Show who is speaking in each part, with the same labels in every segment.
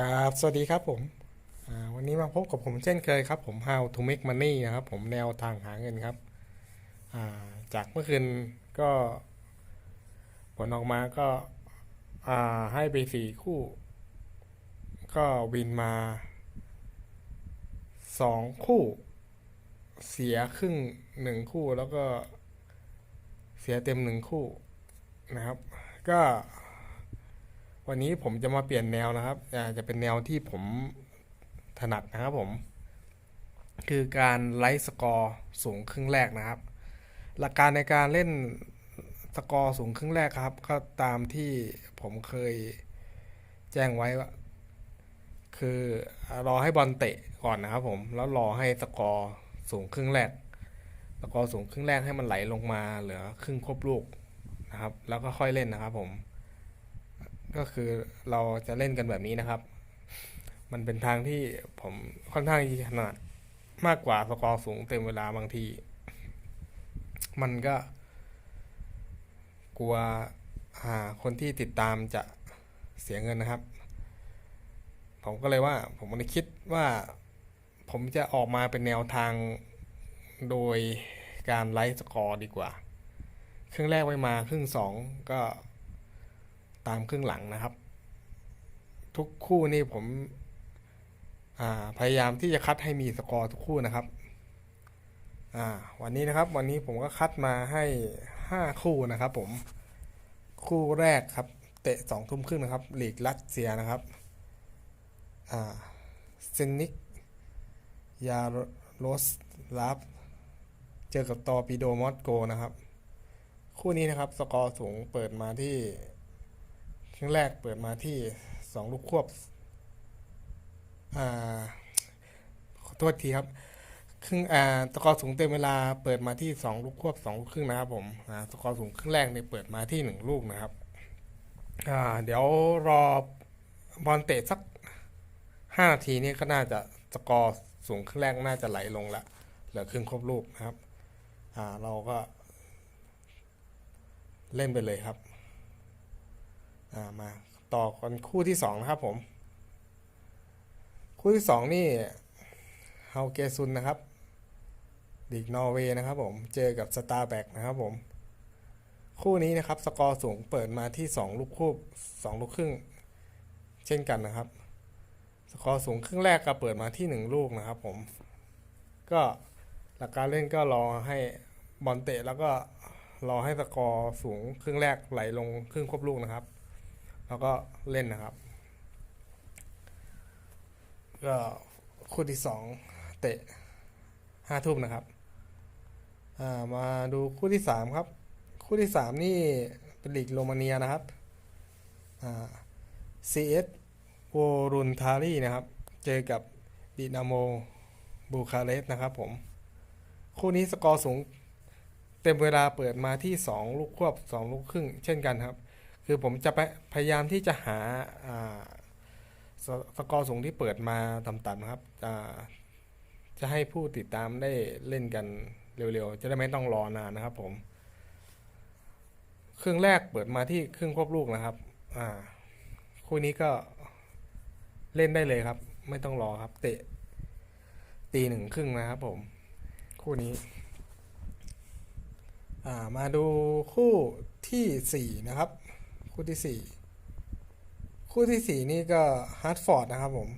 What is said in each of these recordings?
Speaker 1: ครับสวัสดีครับผมวันนี้มาพบกับผมเช่นเคยครับผม How to make money นะครับผมแนวทางหาเงินครับาจากเมื่อคืนก็ผลออกมาก็าให้ไปสี่คู่ ก็วินมาสองคู่ เสียครึ่งหนึ่งคู่แล้วก็เสียเต็มหนึ่งคู่นะครับ ก็ วันนี้ผมจะมาเปลี่ยนแนวนะครับจะเป็นแนวที่ผมถนัดนะครับผม คือการไลฟ์สกอร์สูงครึ่งแรกนะครับ หลักการในการเล่นสกอร์สูงครึ่งแรกครับ ก็ตามที่ผมเคยแจ้งไว้ว่าคือรอให้บอลเตะก่อนนะครับ ผมแล้วรอให้สกอร์สูงครึ่งแรกสกอร์สูงครึ่งแรกให้มันไหลลงมาเหลือครึ่งครบลูกนะครับ แล้วก็ค่อยเล่นนะครับผม ก็คือเราจะเล่นกันแบบนี้นะครับ มันเป็นทางที่ผมค่อนข้างที่ถนัดมากกว่าสกอร์สูงเต็มเวลาบางที มันก็ กลัวอ่าคนที่ติดตามจะเสียเงินนะครับ ผมก็เลยว่า ผมเลยคิดว่า ผมจะออกมาเป็นแนวทางโดยการไลฟ์สกอร์ดีกว่า ครึ่งแรกไว้มา ครึ่งสองก็ ตามครึ่งหลังนะครับ ทุกคู่นี่ผมพยายามที่จะคัดให้มีสกอร์ทุกคู่นะครับวันนี้นะครับวันนี้ผมก็คัดมาให้ห้าคู่นะครับ ผมคู่แรกครับ เตะสองทุ่มครึ่งนะครับลีกรัสเซียนะครับเซนิกยาโรสลาฟเจอกับตอปิโดมอสโกนะครับ คู่นี้นะครับ สกอร์สูงเปิดมาที่ึ่งแรกเปิดมาที่สองลูกควบอ่าขอโทษทีครับครึ่งอ่าสกอร์สูงเต็มเวลาเปิดมาที่สองลูกควบสองลูกครึ่งนะครับผมอ่าสกอร์สูงครึ่งแรกเนี่ยเปิดมาที่หนึ่งลูกนะครับอ่าเดี๋ยวรอบอลเตะสักห้านาทีนี่ก็น่าจะสกอร์สูงครึ่งแรกน่าจะไหลลงละเหลือครึ่งครบลูกนะครับอ่าเราก็เล่นไปเลยครับ มาต่อกันคู่ที่สองนะครับผม คู่ที่สองนี่เฮาเกซุนนะครับลีกนอร์เวย์นะครับผม เจอกับสตาร์แบ็กนะครับผม คู่นี้นะครับ สกอร์สูงเปิดมาที่ 2 ลูกคู่2ลูกครึ่ง เช่นกันนะครับ สกอร์สูงครึ่งแรกก็เปิดมาที่ 1 ลูกนะครับผม ก็หลักการเล่นก็รอให้บอลเตะแล้วก็รอให้สกอร์สูงครึ่งแรกไหลลงครึ่งครบลูกนะครับ แล้วก็เล่นนะครับ ก็คู่ที่สองเตะห้าทุ่มนะครับามาดูคู่ที่สามครับ คู่ที่สามนี่เป็นลีกโรมาเนียนะครับ CS โวรุนทารีนะครับ เจอกับดินาโมบูคาเรสนะครับผม คู่นี้สกอร์สูง เต็มเวลาเปิดมาที่ 2 ลูกควบ 2 ลูกครึ่ง เช่นกันครับ คือผมจะไปพยายามที่จะหาสสกอร์สูงที่เปิดมาต่ำๆนะครับอ่าจะให้ผู้ติดตามได้เล่นกันเร็วๆ จะได้ไม่ต้องรอนานนะครับผมครึ่งแรกเปิดมาที่ครึ่งควบลูกนะครับ อ่า คู่นี้ก็เล่นได้เลยครับ ไม่ต้องรอครับ เตะ ตีหนึ่งครึ่งนะครับผม คู่นี้ อ่า มาดูคู่ที่สี่นะครับ คู่ที่สี่คู่ที่สี่นี่ก็ฮาร์ดฟอร์ดนะครับผม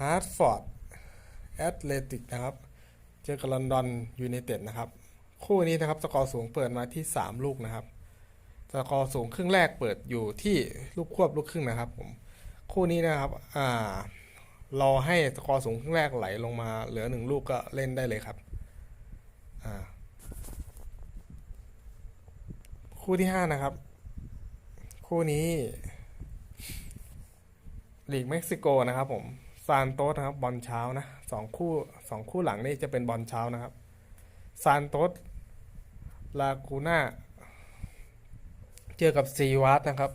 Speaker 1: ฮาร์ดฟอร์ดแอตเลติกนะครับ เจอกับลอนดอนยูไนเต็ดนะครับ คู่นี้นะครับสกอร์สูงเปิดมาที่ 3 ลูกนะครับสกอร์สูงครึ่งแรกเปิดอยู่ที่ลูกควบลูกครึ่งนะครับผมคู่นี้นะครับอ่ารอให้สกอร์สูงครึ่งแรกไหลลงมาเหลือหนึ่งลูกก็เล่นได้เลยครับอ่าคู่ที่ห้านะครับ คู่นี้ลีกเม็กซิโกนะครับผมซานโตสนะครับบอลเช้านะสองคู่สองคู่หลังนี่จะเป็นบอลเช้านะครับซานโตสลากูน่าเจอกับซีวัตนะครับ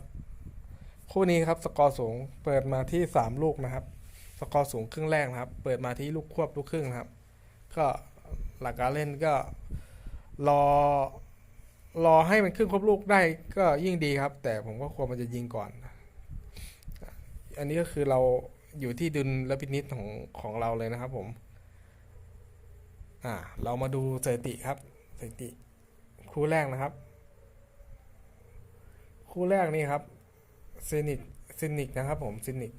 Speaker 1: คู่นี้ครับสกอร์สูงเปิดมาที่สามลูกนะครับ สกอร์สูงครึ่งแรกนะครับ เปิดมาที่ลูกควบลูกครึ่งนะครับ ก็หลักการเล่นก็รอ รอให้มันขึ้นครบลูกได้ก็ยิ่งดีครับ แต่ผมก็ควรมันจะยิงก่อน อันนี้ก็คือเราอยู่ที่ดุลและพินิจของของเราเลยนะครับผม อ่า เรามาดูสถิติครับสถิติ คู่แรกนะครับ คู่แรกนี่ครับซินิกซินิกนะครับผมซินิก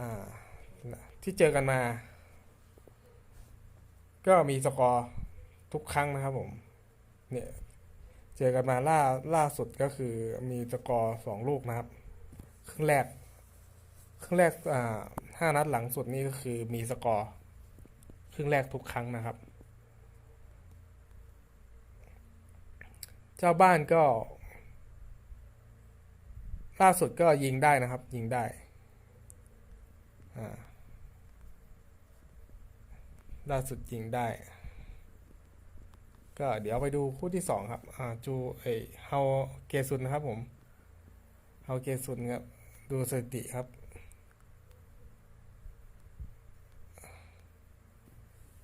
Speaker 1: อ่าที่เจอกันมา ก็มีสกอร์ทุกครั้งนะครับผม เนี่ย เจอกันมาล่าล่าสุดก็คือมีสกอร์สองลูกนะครับ ครึ่งแรก ครึ่งแรกอ่าห้านัดหลังสุดนี่ก็คือมีสกอร์ครึ่งแรกทุกครั้งนะครับ เจ้าบ้านก็ ล่าสุดก็ยิงได้นะครับ ยิงได้อ่าล่าสุดยิงได้ ก็เดี๋ยวไปดูคู่ที่สองครับอ่าจูเอเฮาเกซุนนะครับผมเฮาเกซุนครับดูสถิติครับ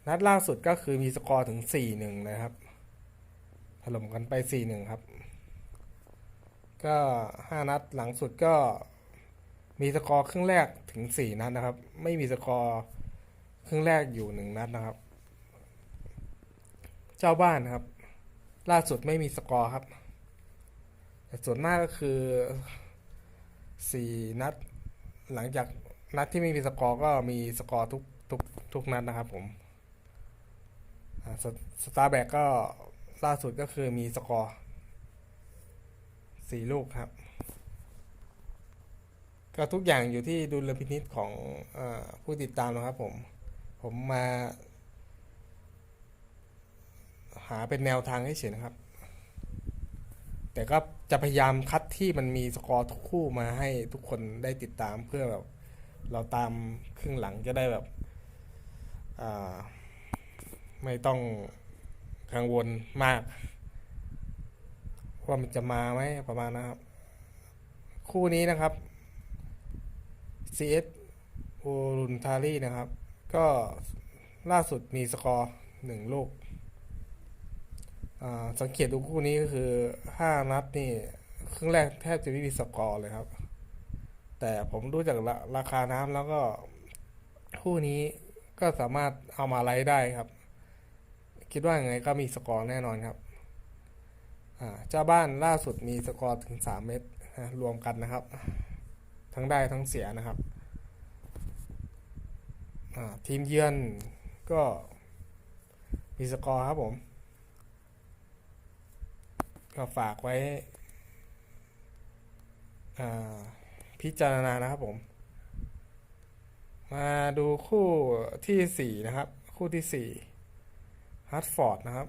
Speaker 1: นัดล่าสุดก็คือมีสกอร์ถึง 4-1 นะครับ ถล่มกันไป 4-1 ครับ ก็ 5 นัดหลังสุดก็มีสกอร์ครึ่งแรกถึง 4 นัดนะครับ ไม่มีสกอร์ครึ่งแรกอยู่ 1 นัดนะครับ เจ้าบ้านครับ ล่าสุดไม่มีสกอร์ครับ แต่ส่วนมากก็คือ4นัด หลังจากนัดที่ไม่มีสกอร์ก็มีสกอร์ทุกทุกทุกนัดนะครับผมสสตาร์แบกก็ล่าสุดก็คือมีสกอร์สี่ลูกครับ ก็ทุกอย่างอยู่ที่ดุลพินิษของอผู้ติดตามนะครับผม ผมมา หาเป็นแนวทางให้เฉยนะครับ แต่ก็จะพยายามคัดที่มันมีสกอร์ทุกคู่มาให้ทุกคนได้ติดตามเพื่อแบบเราตามครึ่งหลังจะได้แบบไม่ต้องกังวลมาก ว่ามันจะมาไหมประมาณนะครับ คู่นี้นะครับ CS โอรุนทารีนะครับ ก็ล่าสุดมีสกอร์หนึ่งลูก สังเกตดูคู่นี้ก็คือ5นัดนี่ครึ่งแรกแทบจะไม่มีสกอร์เลยครับ แต่ผมดูจากราราคาน้ำแล้วก็คู่นี้ก็สามารถเอามาไลฟ์ได้ครับ คิดว่ายังไงก็มีสกอร์แน่นอนครับเจ้าบ้านล่าสุดมีสกอร์ถึง 3 เม็ดนะรวมกันนะครับ ทั้งได้ทั้งเสียนะครับ ทีมเยือนก็มีสกอร์ครับผม ก็ฝากไว้พิจารณานะครับผม มาดูคู่ที่สี่นะครับ คู่ที่สี่ฮัตฟอร์ดนะครับ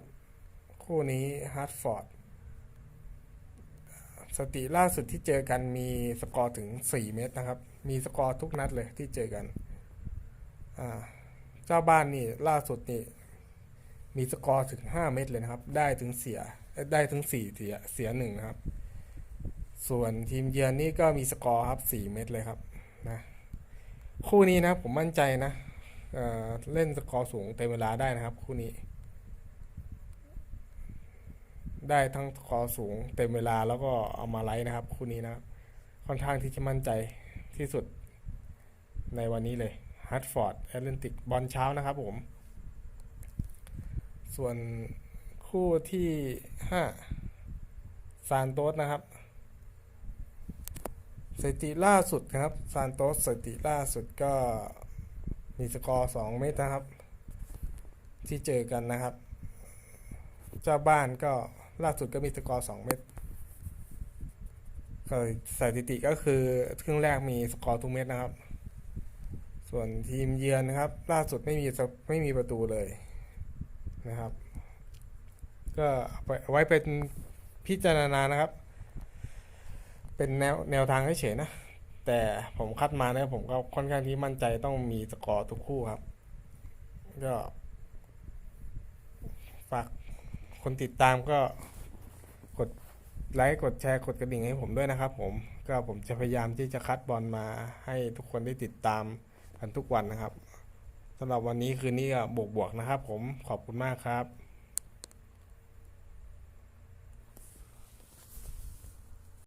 Speaker 1: คู่นี้ฮัตฟอร์ดสติล่าสุดที่เจอกันมีสกอร์ถึง 4 เมตรนะครับ มีสกอร์ทุกนัดเลยที่เจอกัน เจ้าบ้านนี่ล่าสุดนี่มีสกอร์ถึง 5 เมตรเลยนะครับ ได้ถึงเสีย ได้ถึง4เสียเสียหนึ่งนะครับ ส่วนทีมเยือนนี่ก็มีสกอร์ครับ4เมตรเลยครับนะคู่นี้นะผมมั่นใจนะเเล่นสกอร์สูงเต็มเวลาได้นะครับ คู่นี้ ได้ทั้งสกอร์สูงเต็มเวลาแล้วก็เอามาไลฟ์นะครับ คู่นี้นะครับค่อนข้างที่จะมั่นใจที่สุดในวันนี้เลยฮัตฟอร์ดแอตแลนติกบอลเช้านะครับผม ส่วน คู่ที่ห้าซานโตสนะครับสถิติล่าสุดนะครับซานโตสสถิติล่าสุดก็มีสกอร์2เมตรนะครับ ที่เจอกันนะครับ เจ้าบ้านก็ล่าสุดก็มีสกอร์2เมตรสถิติก็คือครึ่งแรกมีสกอร์ทุกเม็ดนะครับ ส่วนทีมเยือนนะครับ ล่าสุดไม่มีไม่มีประตูเลยนะครับ ก็ไปเอาไว้เป็นพิจารณานะครับ เป็นแนวแนวทางเฉยๆนะ แต่ผมคัดมาเนี่ยผมก็ค่อนข้างที่มั่นใจต้องมีสกอร์ทุกคู่ครับ ก็ฝากคนติดตามก็กดไลค์กดแชร์กดกระดิ่งให้ผมด้วยนะครับ ผมก็ผมจะพยายามที่จะคัดบอลมาให้ทุกคนได้ติดตามกันทุกวันนะครับสำหรับวันนี้คืนนี้ก็บวกๆนะครับ ผมขอบคุณมากครับ